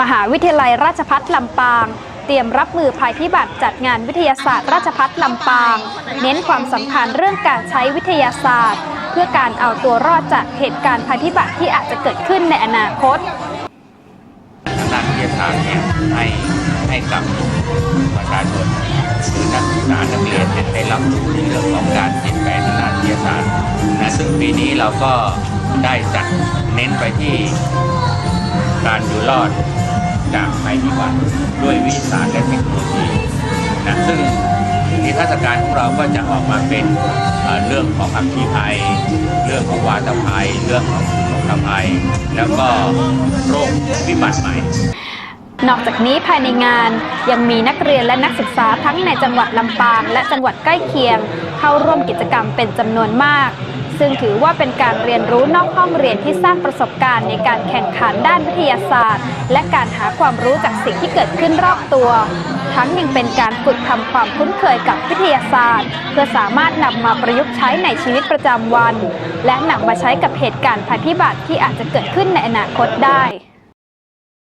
มหาวิทยาลัยราชภัฏลำปาง เตรียมรับมือภัยพิบัติจัดงานวิทยาศาสตร์ ราชภัฏลำปาง เน้นความสำคัญเรื่องการใช้วิทยาศาสตร์ เพื่อการเอาตัวรอดจากเหตุการณ์ภัยพิบัติที่อาจจะเกิดขึ้นในอนาคตทางด้านวิทยาศาสตร์เนี่ยให้ให้กับประชาชนหรือนักศึกษานักเรียนเนี่ยได้รับรู้ในเรื่องของการเปลี่ยนแปลงทางด้านวิทยาศาสตร์นะซึ่งปีนี้เราก็ได้จัดเน้นไปที่การอยู่รอด จากภัยพิบัติด้วยวิทยาศาสตร์และเทคโนโลยีนะซึ่งนิทรรศการของเราก็จะออกมาเป็นเรื่องของอัคคีภัย เรื่องของวาตภัย เรื่องของอุทกภัย แล้วก็โรควิบัติใหม่ นอกจากนี้ภายในงานยังมีนักเรียนและนักศึกษาทั้งในจังหวัดลำปางและจังหวัดใกล้เคียง เข้าร่วมกิจกรรมเป็นจำนวนมาก ซึ่งถือว่าเป็นการเรียนรู้นอกห้องเรียนที่สร้างประสบการณ์ในการแข่งขันด้านวิทยาศาสตร์ และการหาความรู้จากสิ่งที่เกิดขึ้นรอบตัว ทั้งยังเป็นการฝึกทำความคุ้นเคยกับวิทยาศาสตร์ เพื่อสามารถนำมาประยุกต์ใช้ในชีวิตประจำวัน และนำมาใช้กับเหตุการณ์ภัยพิบัติที่อาจจะเกิดขึ้นในอนาคตได้